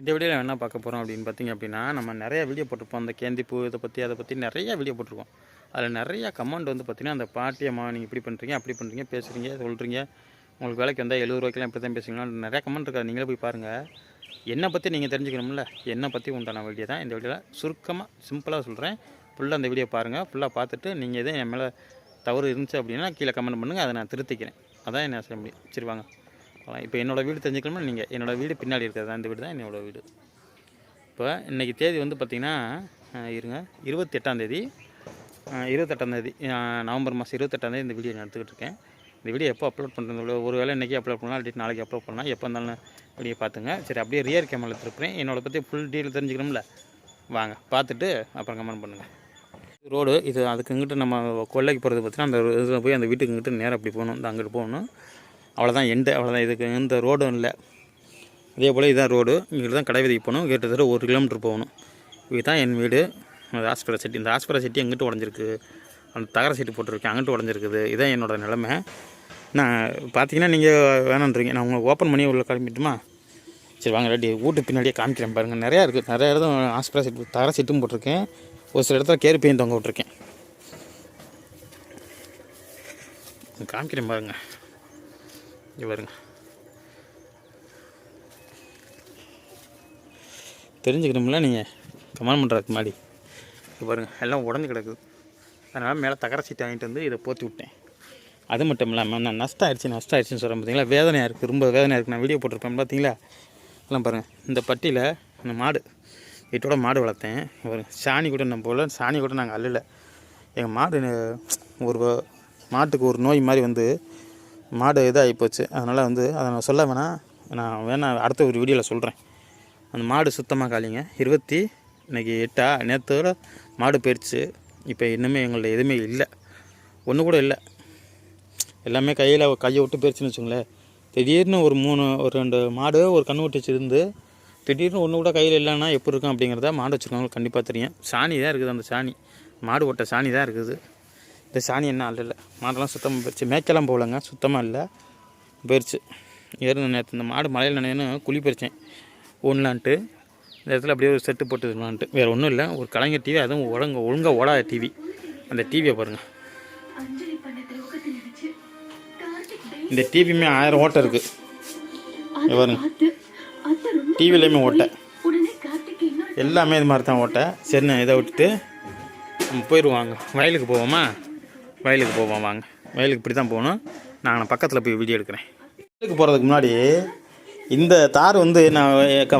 இந்த வீடியோவில் என்ன பார்க்க போகிறோம் அப்படின்னு பார்த்தீங்க அப்படின்னா நம்ம நிறைய வீடியோ போட்டிருப்போம். அந்த கேந்திப்பூ இதை பற்றி அதை பற்றி நிறைய வீடியோ போட்டிருக்கோம். அதில் நிறைய கமெண்ட் வந்து பார்த்திங்கன்னா அந்த பாட்டியம்மா நீங்கள் இப்படி பண்ணுறீங்க அப்படி பண்ணுறீங்க பேசுகிறீங்க சொல்கிறீங்க உங்களுக்கு வேலைக்கு வந்தால் எழுபது ரூபாய்க்கெல்லாம் இப்படி தான் பேசுவீங்களா? நிறைய கமெண்ட் இருக்காது நீங்களே போய் பாருங்கள் என்னை பற்றி நீங்கள் தெரிஞ்சுக்கணும்ல? என்னை பற்றி உண்டான வீடியோ தான் இந்த வீடியோவில் சுருக்கமாக சிம்பிளாக சொல்கிறேன் ஃபுல்லாக அந்த வீடியோ பாருங்கள் ஃபுல்லாக பார்த்துட்டு நீங்கள் எதுவும் என் மேலே தவறு இருந்துச்சு அப்படின்னா கீழே கமெண்ட் பண்ணுங்கள் அதை நான் திருத்திக்கிறேன். அதான் என்ன செய்ய முடியும். சரி வாங்க. பார்க்கலாம். இப்போ என்னோடய வீடு தெரிஞ்சுக்கணும்னா நீங்கள் என்னோடய வீடு பின்னாடி இருக்கிறது தான். இந்த வீடு தான் என்னோடய வீடு. இப்போ இன்றைக்கி தேதி வந்து பார்த்திங்கன்னா இருங்க. இருபத்தி எட்டாந்தேதி இருபத்தெட்டாந்தேதி நவம்பர் மாதம் இருபத்தெட்டாந்தேதி இந்த வீடியோ நான் எடுத்துக்கிட்டு இருக்கேன். இந்த வீடியோ எப்போ அப்லோட் பண்ணுறது ஒரு வேளை இன்றைக்கி அப்லோட் பண்ணலாம் இல்லாட்டி நாளைக்கு அப்லோட் பண்ணலாம். எப்போ இருந்தாலும் வீடியோ பார்த்துங்க. சரி அப்படியே ரியர் கேமரா எடுத்துருப்பேன் என்னோட பற்றி ஃபுல் டீட்டெயில் தெரிஞ்சுக்கணும்ல? வாங்க பார்த்துட்டு அப்புறம் கமெண்ட் பண்ணுங்கள் ரோடு இது அதுக்கு இங்கிட்டு நம்ம கொல்லைக்கு போகிறது பார்த்தீங்கன்னா அந்த இதில் போய் அந்த வீட்டுக்கு இங்கிட்டு நேராக அப்படி போகணும். இந்த அங்கிட்டு போகணும். அவ்வளோதான் எண்டு அவ்வளோதான் இதுக்கு எந்த ரோடும் இல்லை. அதே போல் இதுதான் ரோடு. இங்கிட்டு தான் கடை வீதிக்கு போகணும். கிட்டத்தட்ட ஒரு கிலோமீட்டர் போகணும். இதுதான் என் வீடு. அந்த செட்டி இந்த ஆஸ்பரா செட்டி எங்கிட்ட உடஞ்சிருக்கு. அந்த தகர சீட்டு போட்டிருக்கேன் அங்கிட்டு உடஞ்சிருக்குது. இதுதான் என்னோடய நிலமை. நான் பார்த்தீங்கன்னா நீங்கள் வேணான்றீங்க. நான் உங்களுக்கு ஓப்பன் பண்ணி உள்ள கிளம்பிட்டுமா? சரி வாங்க ரெடி வீட்டு பின்னாடியே காமிக்கிறேன் பாருங்கள் நிறையா இருக்குது நிறையா இடம் ஆஸ்பிரா சீட்டு தகர சீட்டும் போட்டிருக்கேன். ஒரு சில இடத்துல கேரி பெயின் தொங்க விட்ருக்கேன் காமிக்கிறேன் பாருங்கள் இங்க பாருங்க. தெரிஞ்சுக்கணும்ல நீங்கள் கமெண்ட் பண்ணுறதுக்கு முன்னாடி. இங்க பாருங்கள் எல்லாம் உடஞ்சி கிடக்குது அதனால் மேலே தகர சீட்டை வாங்கிட்டு வந்து இதை போற்றி விட்டேன். அது மட்டும் இல்லாமல் நான் நஷ்டம் ஆயிடுச்சு நஷ்டம் ஆயிடுச்சுன்னு சொல்கிறேன் பார்த்தீங்களா வேதனையாக இருக்குது ரொம்ப வேதனையாக இருக்குது நான் வீடியோ போட்டிருப்பேன் பார்த்தீங்களா எல்லாம் பாருங்கள் இந்த பட்டியில் இந்த மாடு வீட்டோட மாடு வளர்த்தேன். பாருங்க சாணி கூட நம்ம போல சாணி கூட நாங்கள் அள்ளல. எங்கள் மாடு ஒரு மாட்டுக்கு ஒரு நோய் மாதிரி வந்து மாடு இதாகி போச்சு. அதனால் வந்து அதை நான் சொல்ல வேணாம். நான் வேணா அடுத்த ஒரு வீடியோவில் சொல்கிறேன் அந்த மாடு சுத்தமாக காலிங்க. இருபத்தி இன்னைக்கு எட்டா? நேற்றோட மாடு போயிடுச்சு இப்போ இன்னுமே எங்கள்ட்ட எதுவுமே இல்லை. ஒன்று கூட இல்லை. எல்லாமே கையில் கையை விட்டு போயிடுச்சுன்னு வச்சுங்களேன். திடீர்னு ஒரு மூணு ஒரு ரெண்டு மாடு ஒரு கண்ணுக்குட்டி வச்சுருந்து திடீர்னு ஒன்று கூட கையில் இல்லைன்னா எப்படி இருக்கும் அப்படிங்கிறத மாடு வச்சுருக்கவங்களுக்கு கண்டிப்பாக தெரியும். சாணி தான் இருக்குது அந்த சாணி. மாடு ஓட்ட சாணி தான் இருக்குது. இந்த சாணி என்ன அல்ல இல்லை மாடெல்லாம் சுத்தமாக போயிடுச்சு மேய்க்கலாம் போகலங்க. சுத்தமாக இல்லை. போயிடுச்சு ஏறு நேற்று இந்த மாடு மலையில் நினைன்னு குழி பறித்தேன் ஒன்றான்ட்டு இந்த இடத்துல அப்படியே ஒரு செட்டு போட்டுக்கலான்ட்டு வேறு ஒன்றும் இல்லை. ஒரு கலைஞர் டிவி அதுவும் ஒழுங்க ஒழுங்காக ஓடாத டிவி அந்த டிவியை பாருங்கள் இந்த டிவியுமே ஆயிரம் ஓட்டை இருக்குது பாருங்க. டிவிலையுமே ஓட்டை. எல்லாமே இது மாதிரி தான் ஓட்டை. சரி நான் இதை விட்டுட்டு நம்ம போயிடுவாங்க வயலுக்கு போவோமா? வயலுக்கு போவோம் வாங்க. வயலுக்கு இப்படி தான் போகணும். நான் பக்கத்தில் போய் வீடியோ எடுக்கிறேன். வயலுக்கு போகிறதுக்கு முன்னாடி இந்த தார் வந்து நான்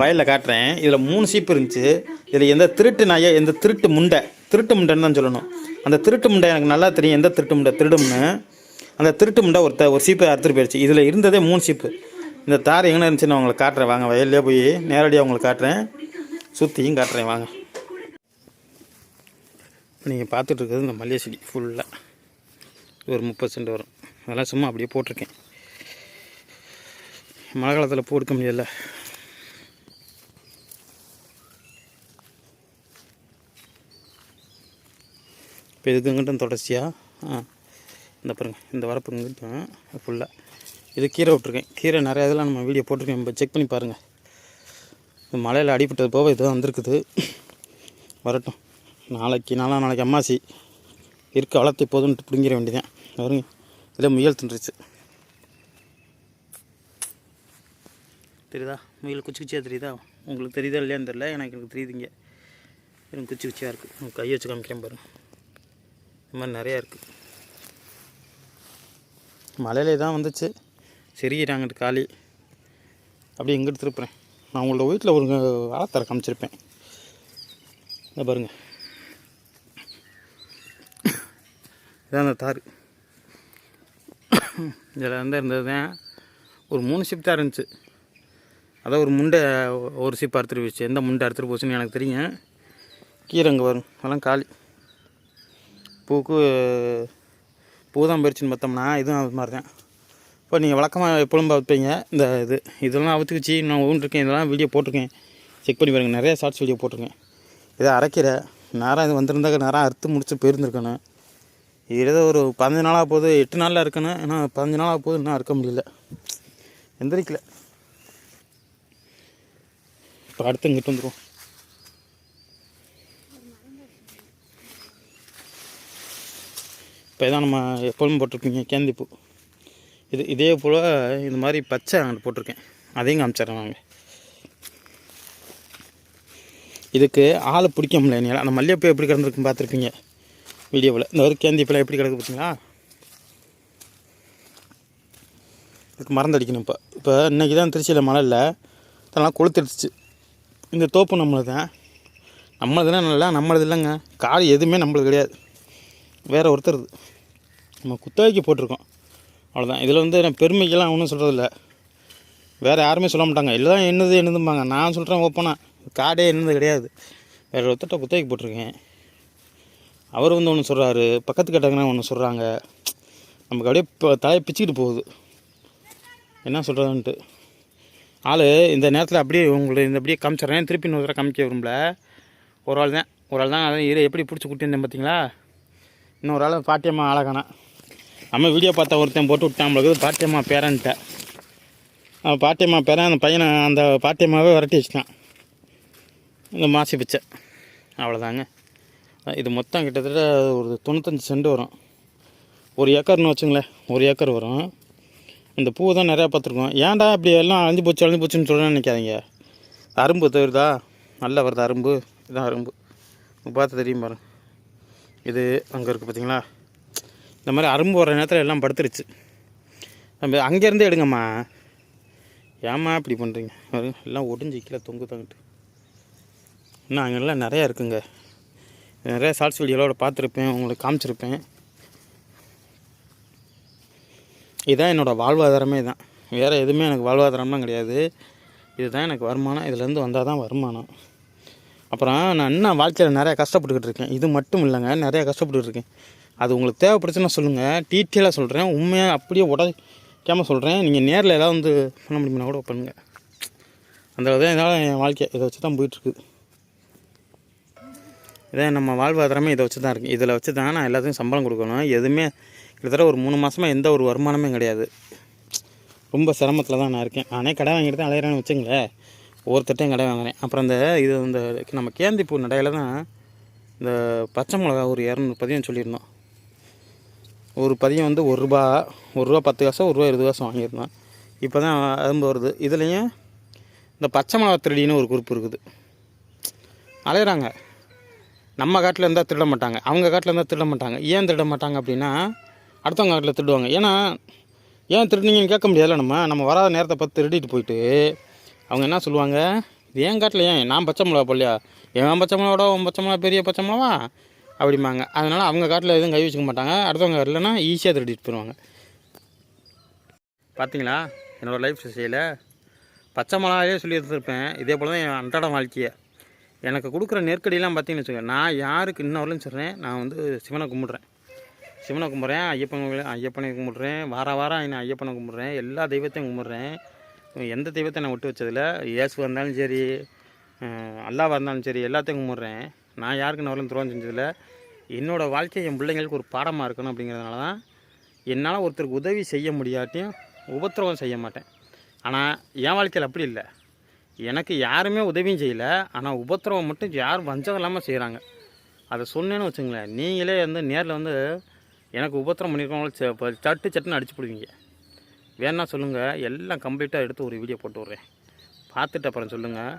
வயலில் காட்டுறேன். இதில் மூணு சீப்பு இருந்துச்சு. இதில் எந்த திருட்டு நாயை எந்த திருட்டு முண்டை திருட்டு முண்டைன்னு தான் சொல்லணும். அந்த திருட்டு முண்டை எனக்கு நல்லா தெரியும். எந்த திருட்டு முண்டை திருடும்னு. அந்த திருட்டு முண்டை ஒருத்த ஒரு சீப்பு அறுத்துட்டு போயிடுச்சு. இதில் இருந்ததே மூணு சீப்பு. இந்த தார் எங்கே இருந்துச்சு நான் உங்களுக்கு காட்டுறேன். வாங்க வயல்லே போய் நேரடியாக உங்களுக்கு காட்டுறேன். சுற்றியும் காட்டுறேன். வாங்க. நீங்கள் பார்த்துட்டு இருக்கிறது இந்த மல்லிகை செடி ஃபுல்லாக ஒரு முப்பது சென்ட் வரும். அதெல்லாம் சும்மா அப்படியே போட்டிருக்கேன். மழை காலத்தில் பூ எடுக்க முடியல. இப்போ இதுக்கு தொடர்ச்சியாக ஆ. இந்த பாருங்க இந்த வரப்புங்கிட்டும் ஃபுல்லாக இது கீரை விட்ருக்கேன் கீரை நிறையா இதெல்லாம் நம்ம வீடியோ போட்டிருக்கேன். இப்போ செக் பண்ணி பாருங்கள் இது மலையில் அடிபட்டது போக இது வந்திருக்குது. வரட்டும். நாளைக்கு நாளாக நாளைக்கு அம்மாசி. இருக்க வளர்த்து போதுன்ட்டு பிடுங்கிற வேண்டியதான் வரும் இதில் முயல் தின்றுச்சு. தெரியுதா? முயல் குச்சி குச்சியாக தெரியுதா? உங்களுக்கு தெரியுதா இல்லையான்னு தெரியல. எனக்கு எனக்கு தெரியுதுங்க எனக்கு குச்சி குச்சியாக இருக்குது உங்கள் கையை வச்சு காமிக்கிறேன் பாருங்க. இந்த மாதிரி நிறையா இருக்குது மலையிலே தான் வந்துச்சு. சரிக்கிறாங்கிட்டு காலி அப்படியே எங்கிட்டு திருப்புறேன் நான் உங்களோட வீட்டில் ஒரு வாழைத்தர காமிச்சிருப்பேன். இதை பாருங்கள் இதான் அந்த தார். இதில் வந்து இருந்தது தான். ஒரு மூணு ஷிப் தான் இருந்துச்சு. அதான் ஒரு முண்டை ஒரு ஷிப் அறுத்துட்டு போச்சு. எந்த முண்டை அறுத்துட்டு போச்சுன்னு எனக்கு தெரியும். கீரை அங்கே வரும். அதெல்லாம் காலி. பூக்கு பூ தான் போயிடுச்சுன்னு பார்த்தோம்னா இதுவும் அது மாதிரி தான். இப்போ நீங்கள் வழக்கமாக எப்பொழுதும் பார்ப்பீங்க இந்த இது. இதெல்லாம் அவுத்துக்குச்சு. நான் ஊன்ட்ருக்கேன் இதெல்லாம் வீடியோ போட்டிருக்கேன். செக் பண்ணி பாருங்கள் நிறைய ஷார்ட்ஸ் வீடியோ போட்டிருக்கேன். இதை அரைக்கிற நேரம் இது வந்திருந்தாக்க நேரம் அறுத்து முடிச்சு போயிருந்துருக்கணும். இது ஏதோ ஒரு பதினஞ்சு நாளாக போகுது எட்டு நாளில் இருக்கணும் ஏன்னா பதினஞ்சு நாளாக போகுது இன்னும் இருக்க முடியல. எந்திரிக்கல. இப்போ அடுத்து இங்கிட்டு வந்துடுவோம் இப்போ இதான் நம்ம எப்போதும் போட்டிருப்பீங்க கேந்திப்பூ இது இதே போல் இந்த மாதிரி பச்சை அங்கிட்டு போட்டிருக்கேன். அதையும் காமிச்சிடறேன் வாங்க. இதுக்கு ஆளை பிடிக்க முடியல என்னால். அந்த மல்லிகைப்பூ எப்படி கிடந்திருக்குன்னு பார்த்துருப்பீங்க. வீடியோவில். இந்த ஒரு கேந்திப்பூலாம் எப்படி கிடக்கு பார்த்தீங்களா? இதுக்கு மறந்தடிக்கணும் இப்போ. இப்போ இன்றைக்கி தான் திருச்சியில் மழை இல்லை. அதெல்லாம் கொளுத்துடுச்சு. இந்த தோப்பு நம்மளது. தான் நம்மளதுனா நல்லா நம்மளது இல்லைங்க. காடு எதுவுமே நம்மளது கிடையாது. வேறு ஒருத்தருது நம்ம குத்தகைக்கு போட்டிருக்கோம். அவ்வளோதான் இதில் வந்து நான் பெருமைக்கெல்லாம் ஒன்றும் சொல்கிறதில்ல வேறு யாருமே சொல்ல மாட்டாங்க. இல்லை தான் என்னது என்னதும்பாங்க. நான் சொல்கிறேன் ஓப்பனாக காடே என்னது கிடையாது. வேறு ஒருத்தர்கிட்ட குத்தகைக்கு போட்டிருக்கேன். அவர் வந்து ஒன்று சொல்கிறாரு பக்கத்து கட்டங்கனா ஒன்று சொல்கிறாங்க நமக்கு அப்படியே இப்போ தலையை பிச்சுக்கிட்டு போகுது. என்ன சொல்கிறதுன்ட்டு ஆள் இந்த நேரத்தில் அப்படியே உங்களை இந்த அப்படியே காமிச்சிட்றேன். திருப்பி இன்னொரு தடவை காமிக்க விரும்பல. ஒரு ஆள் தான் ஒரு ஆள் தான் அதான் இரு எப்படி பிடிச்சி கூட்டியிருந்தேன் பார்த்தீங்களா இன்னொரு ஆள் பாட்டியம்மா ஆளகானா. நம்ம வீடியோ பார்த்த ஒருத்தன் போட்டு விட்டான் நம்மளுக்கு பாட்டியம்மா பேரன்ட்ட. அவன் பாட்டியம்மா பேரன் அந்த பையனை அந்த பாட்டியம்மாவே விரட்டி வச்சுட்டான். இந்த மாசி பிச்சை. அவ்வளோதாங்க இது மொத்தம் கிட்டத்தட்ட ஒரு தொண்ணூத்தஞ்சு சென்ட் வரும். ஒரு ஏக்கர்னு வச்சுங்களேன் ஒரு ஏக்கர் வரும். இந்த பூ தான் நிறையா பார்த்துருக்கோம். ஏன்டா இப்படி எல்லாம் அழிஞ்சு போச்சு அழிஞ்சு போச்சுன்னு சொல்ல நினைக்காதீங்க. அரும்பு தவிர்தா நல்லா வருது அரும்பு. இதான் அரும்பு. பார்த்து தெரியும் பாருங்க. இது அங்கே இருக்குது பார்த்தீங்களா இந்த மாதிரி அரும்பு வர நேரத்தில் எல்லாம் படுத்துருச்சு. நம்ம அங்கேருந்தே எடுங்கம்மா. ஏம்மா இப்படி பண்ணுறீங்க எல்லாம் ஒடிஞ்சு கீழே தொங்கு தங்கிட்டு இன்னும் அங்கெல்லாம் நிறையா இருக்குங்க. நிறைய ஷார்ட்ஸ் வீடியோவோட பார்த்துருப்பேன் உங்களுக்கு காமிச்சிருப்பேன். இதுதான் என்னோடய வாழ்வாதாரமே தான் வேறு எதுவுமே எனக்கு வாழ்வாதாரம்லாம் கிடையாது. இதுதான் எனக்கு வருமானம். இதுலேருந்து வந்தால் தான் வருமானம். அப்புறம் நான் இன்னும் வாழ்க்கையில் நிறையா கஷ்டப்பட்டுக்கிட்டு இருக்கேன். இது மட்டும் இல்லைங்க நிறையா கஷ்டப்பட்டுக்கிட்டு இருக்கேன். அது உங்களுக்கு தேவைப்படுச்சுன்னா சொல்லுங்கள் டீட்டெயிலாக சொல்கிறேன் உண்மையாக அப்படியே உடைக்காமல் சொல்கிறேன் நீங்கள் நேரில் ஏதாவது வந்து பண்ண முடியுமா கூட பண்ணுங்கள் அந்த தான் என்னால் என் வாழ்க்கை. இதை வச்சு தான் போயிட்டுருக்குது இதான் நம்ம வாழ்வாதாரமே இதை வச்சு தான் இருக்குது இதில் வச்சு தான் நான் எல்லாத்துக்கும் சம்பளம் கொடுக்கணும். எதுவுமே கிட்டத்தட்ட ஒரு மூணு மாதமாக எந்த ஒரு வருமானமே கிடையாது. ரொம்ப சிரமத்தில் தான் நான் இருக்கேன். நானே கடை வாங்கிட்டு தான் அலையிறேன்னு வச்சுங்களேன். ஒவ்வொருத்தட்டையும் கடை வாங்குறேன். அப்புறம் இந்த இது இந்த நம்ம கேந்திப்பூ நடையில் தான் இந்த பச்சை மிளகா ஒரு இரநூறு பதியம் சொல்லியிருந்தோம். ஒரு பதியம் வந்து ஒரு ரூபா ஒரு ரூபா பத்து காசோ ஒரு ரூபா இருபது காசம் வாங்கியிருந்தோம். இப்போ தான் அரும்பு வருது. இதுலேயும் இந்த பச்சை மிளகா திருடின்னு ஒரு குரூப் இருக்குது. அலையிறாங்க. நம்ம காட்டில் இருந்தால் திருட மாட்டாங்க. அவங்க காட்டில் இருந்தால் திருட மாட்டாங்க. ஏன் திருட மாட்டாங்க அப்படின்னா அடுத்தவங்க காட்டில் திருடுவாங்க. ஏன்னா ஏன் திருடுனீங்கன்னு கேட்க முடியாதுல்ல நம்ம. நம்ம வராத நேரத்தை பார்த்து திருடிட்டு போயிட்டு அவங்க என்ன சொல்லுவாங்க? இது ஏன் காட்டில் ஏன்? நான் பச்சை மிளகா போடலையா? என் பச்சை மிளகாவோட உன் பச்சை மிளகா பெரிய பச்சை மிளகா? அப்படிம்பாங்க. அதனால் அவங்க காட்டில் எதுவும் கை வச்சுக்க மாட்டாங்க. அடுத்தவங்க இல்லைன்னா ஈஸியாக திருடிட்டு போயிடுவாங்க. பார்த்தீங்களா என்னோடய லைஃப் ஸ்டைலில் பச்சை மிளகாயே சொல்லி இருந்திருப்பேன் இதே போல் தான் என் அன்றாட வாழ்க்கையை. எனக்கு கொடுக்குற நெருக்கடியெலாம் பார்த்தீங்கன்னு வச்சுக்கோங்க. நான் யாருக்கு இன்ன வரலன்னு சொல்கிறேன் நான் வந்து சிவனை கும்பிட்றேன். சிவனை கும்பிட்றேன் ஐயப்பன் ஐயப்பனை கும்பிட்றேன். வார வாரம் நான் ஐயப்பனை கும்பிட்றேன். எல்லா தெய்வத்தையும் கும்பிட்றேன். எந்த தெய்வத்தை நான் விட்டு வச்சதில்ல. இயேசு வந்தாலும் சரி அஹ் இருந்தாலும் சரி எல்லாத்தையும் கும்பிட்றேன். நான் யாருக்கு நான் வரலும் துரோகம் செஞ்சதில்ல. என்னோடய வாழ்க்கை என் பிள்ளைங்களுக்கு ஒரு பாடமாக இருக்கணும் அப்படிங்கிறதுனால தான் என்னால் ஒருத்தருக்கு உதவி செய்ய முடியாட்டியும் உபத்திரவம் செய்ய மாட்டேன். ஆனால் என் வாழ்க்கையில் அப்படி இல்லை. எனக்கு யாருமே உதவியும் செய்யலை. ஆனால் உபத்திரவம் மட்டும் யார் வஞ்சகம் இல்லாமல் செய்கிறாங்க அதை சொன்னேன்னு வச்சுங்களேன் நீங்களே வந்து நேரில் வந்து எனக்கு உபத்திரம் பண்ணியிருக்கவங்கள சட்டு சட்டுன்னு அடிச்சு பிடிவீங்க. வேணா சொல்லுங்கள் எல்லாம் கம்ப்ளீட்டாக எடுத்து ஒரு வீடியோ போட்டு விட்றேன். பார்த்துட்டு அப்புறம் சொல்லுங்கள்